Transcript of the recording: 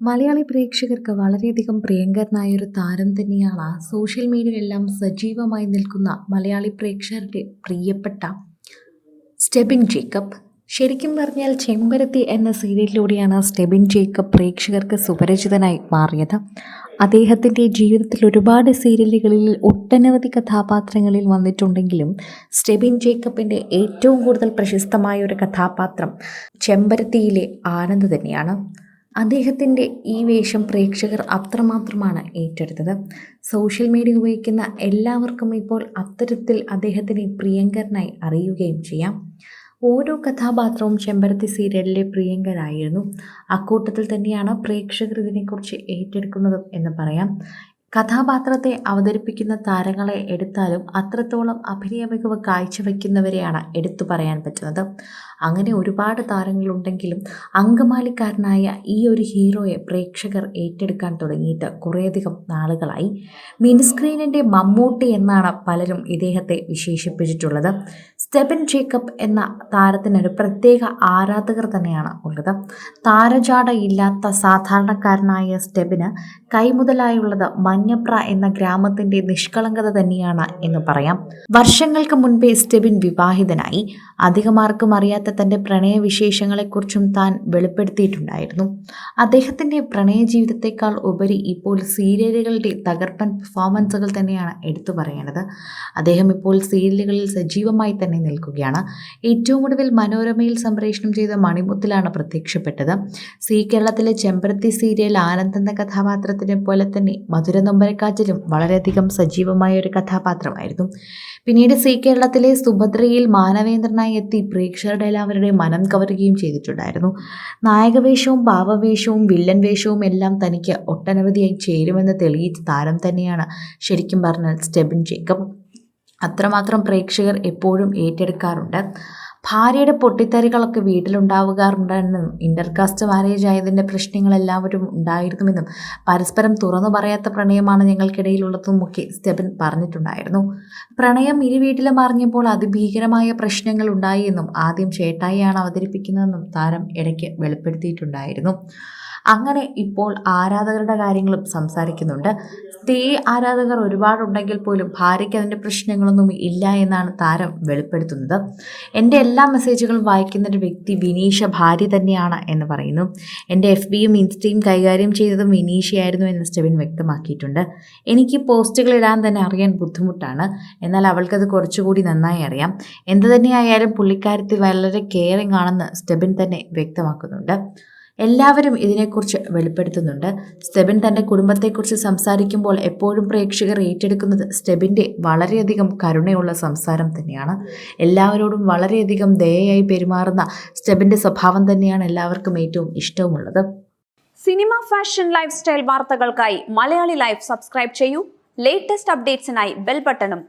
മലയാളി പ്രേക്ഷകർക്ക് വളരെയധികം പ്രിയങ്കരനായ ഒരു താരം തന്നെയാണ് സോഷ്യൽ മീഡിയയിലെല്ലാം സജീവമായി നിൽക്കുന്ന മലയാളി പ്രേക്ഷകരുടെ പ്രിയപ്പെട്ട സ്റ്റെബിൻ ജേക്കബ്. ശരിക്കും പറഞ്ഞാൽ ചെമ്പരത്തി എന്ന സീരിയലിലൂടെയാണ് സ്റ്റെബിൻ ജേക്കബ് പ്രേക്ഷകർക്ക് സുപരിചിതനായി മാറിയത്. അദ്ദേഹത്തിന്റെ ജീവിതത്തിൽ ഒരുപാട് സീരിയലുകളിൽ ഒട്ടനവധി കഥാപാത്രങ്ങളിൽ വന്നിട്ടുണ്ടെങ്കിലും സ്റ്റെബിൻ ജേക്കബിന്റെ ഏറ്റവും കൂടുതൽ പ്രശസ്തമായ ഒരു കഥാപാത്രം ചെമ്പരത്തിയിലെ ആനന്ദ് തന്നെയാണ്. അദ്ദേഹത്തിന്റെ ഈ വേഷം പ്രേക്ഷകർ അത്രമാത്രമാണ് ഏറ്റെടുത്തത്. സോഷ്യൽ മീഡിയ ഉപയോഗിക്കുന്ന എല്ലാവർക്കും ഇപ്പോൾ അത്തരത്തിൽ അദ്ദേഹത്തിനെ പ്രിയങ്കരനായി അറിയുകയും ചെയ്യാം. ഓരോ കഥാപാത്രവും ചെമ്പരത്തി സീരിയലിലെ പ്രിയങ്കരായിരുന്നു. അക്കൂട്ടത്തിൽ തന്നെയാണ് പ്രേക്ഷകർ ഇതിനെക്കുറിച്ച് ഏറ്റെടുക്കുന്നതും എന്ന് പറയാം. കഥാപാത്രത്തെ അവതരിപ്പിക്കുന്ന താരങ്ങളെ എടുത്താലും അത്രത്തോളം അഭിനയ മികവ് കാഴ്ചവെക്കുന്നവരെയാണ് എടുത്തു പറയാൻ പറ്റുന്നത്. അങ്ങനെ ഒരുപാട് താരങ്ങളുണ്ടെങ്കിലും അങ്കമാലിക്കാരനായ ഈ ഒരു ഹീറോയെ പ്രേക്ഷകർ ഏറ്റെടുക്കാൻ തുടങ്ങിയിട്ട് കുറേയധികം നാളുകളായി. മിനിസ്ക്രീനിന്റെ മമ്മൂട്ടി എന്നാണ് പലരും ഇദ്ദേഹത്തെ വിശേഷിപ്പിച്ചിട്ടുള്ളത്. സ്റ്റെബൻ ജേക്കബ് എന്ന താരത്തിനൊരു പ്രത്യേക ആരാധകർ തന്നെയാണ് ഉള്ളത്. താരജാടയില്ലാത്ത സാധാരണക്കാരനായ സ്റ്റെബിന് കൈമുതലായുള്ളത് മഞ്ഞപ്ര എന്ന ഗ്രാമത്തിന്റെ നിഷ്കളങ്കത തന്നെയാണ് എന്ന് പറയാം. വർഷങ്ങൾക്ക് മുൻപേ സ്റ്റെബിൻ വിവാഹിതനായി. അധികമാർക്കും അറിയാത്ത തന്റെ പ്രണയവിശേഷങ്ങളെക്കുറിച്ചും താൻ വെളിപ്പെടുത്തിയിട്ടുണ്ടായിരുന്നു. അദ്ദേഹത്തിന്റെ പ്രണയ ജീവിതത്തെക്കാൾ ഉപരി ഇപ്പോൾ സീരിയലുകളുടെ തകർപ്പൻ പെർഫോമൻസുകൾ തന്നെയാണ് എടുത്തു പറയേണ്ടത്. അദ്ദേഹം ഇപ്പോൾ സീരിയലുകളിൽ സജീവമായി തന്നെ നിൽക്കുകയാണ്. ഏറ്റവും ഒടുവിൽ മനോരമയിൽ സംപ്രേഷണം ചെയ്ത മണിമുത്തിലാണ് പ്രത്യക്ഷപ്പെട്ടത്. സീ കേരളത്തിലെ ചെമ്പരത്തി സീരിയൽ ആനന്ദ് എന്ന കഥാപാത്രത്തിനെ പോലെ തന്നെ മധുര നൊമ്പരക്കാറ്റിലും വളരെയധികം സജീവമായ ഒരു കഥാപാത്രമായിരുന്നു. പിന്നീട് സി കേരളത്തിലെ സുഭദ്രയിൽ മാനവേന്ദ്രനായി എത്തി പ്രേക്ഷകരുടെ എല്ലാവരുടെയും മനം കവരുകയും ചെയ്തിട്ടുണ്ടായിരുന്നു. നായകവേഷവും ഭാവവേഷവും വില്ലൻ വേഷവും എല്ലാം തനിക്ക് ഒട്ടനവധിയായി ചേരുമെന്ന് തെളിയിച്ച താരം തന്നെയാണ് ശരിക്കും പറഞ്ഞാൽ സ്റ്റെബിൻ ജേക്കബ്. അത്രമാത്രം പ്രേക്ഷകർ എപ്പോഴും ഏറ്റെടുക്കാറുണ്ട്. ഭാര്യയുടെ പൊട്ടിത്തെറികളൊക്കെ വീട്ടിലുണ്ടാവുകാറുണ്ടെന്നും ഇന്റർകാസ്റ്റ് മാരേജ് ആയതിന്റെ പ്രശ്നങ്ങൾ എല്ലാവരും ഉണ്ടായിരുന്നുവെന്നും പരസ്പരം തുറന്നു പറയാത്ത പ്രണയമാണ് ഞങ്ങൾക്കിടയിലുള്ളതും ഒക്കെ സ്റ്റെബൻ പറഞ്ഞിട്ടുണ്ടായിരുന്നു. പ്രണയം ഇരു വീട്ടിലും അറിഞ്ഞപ്പോൾ അതിഭീകരമായ പ്രശ്നങ്ങൾ ഉണ്ടായി എന്നും ആദ്യം ചേട്ടായിയാണ് അവതരിപ്പിക്കുന്നതെന്നും താരം ഇടയ്ക്ക് വെളിപ്പെടുത്തിയിട്ടുണ്ടായിരുന്നു. അങ്ങനെ ഇപ്പോൾ ആരാധകരുടെ കാര്യങ്ങളും സംസാരിക്കുന്നുണ്ട്. സ്ത്രീ ആരാധകർ ഒരുപാടുണ്ടെങ്കിൽ പോലും ഭാര്യയ്ക്ക് അതിന്റെ പ്രശ്നങ്ങളൊന്നും ഇല്ല എന്നാണ് താരം വെളിപ്പെടുത്തുന്നത്. എന്റെ എല്ലാ മെസ്സേജുകളും വായിക്കുന്ന ഒരു വ്യക്തി വിനീഷ ഭാര്യ തന്നെയാണ് എന്ന് പറയുന്നു. എന്റെ എഫ് ബിയും ഇൻസ്റ്റയും കൈകാര്യം ചെയ്തതും വിനീഷയായിരുന്നു എന്ന് സ്റ്റെവിൻ വ്യക്തമാക്കിയിട്ടുണ്ട്. എനിക്ക് പോസ്റ്റുകൾ ഇടാൻ തന്നെ അറിയാൻ ബുദ്ധിമുട്ടാണ്. എന്നാൽ അവൾക്കത് കുറച്ചുകൂടി നന്നായി അറിയാം. എന്ത് തന്നെയായാലും പുള്ളിക്കാരത്തിൽ വളരെ കെയറിംഗ് ആണെന്ന് സ്റ്റെബിൻ തന്നെ വ്യക്തമാക്കുന്നുണ്ട്. എല്ലാവരും ഇതിനെക്കുറിച്ച് വെളിപ്പെടുത്തുന്നുണ്ട്. സ്റ്റെബിൻ തന്റെ കുടുംബത്തെക്കുറിച്ച് സംസാരിക്കുമ്പോൾ എപ്പോഴും പ്രേക്ഷകർ ഏറ്റെടുക്കുന്നത് സ്റ്റെബിന്റെ വളരെയധികം കരുണയുള്ള സംസാരം തന്നെയാണ്. എല്ലാവരോടും വളരെയധികം ദയയായി പെരുമാറുന്ന സ്റ്റെബിന്റെ സ്വഭാവം തന്നെയാണ് എല്ലാവർക്കും ഏറ്റവും ഇഷ്ടവുമുള്ളത്. സിനിമ ഫാഷൻ ലൈഫ് സ്റ്റൈൽ വാർത്തകൾക്കായി മലയാളി ലൈഫ് സബ്സ്ക്രൈബ് ചെയ്യൂ. ലേറ്റസ്റ്റ് അപ്ഡേറ്റ്സിനായി ബെൽ ബട്ടണും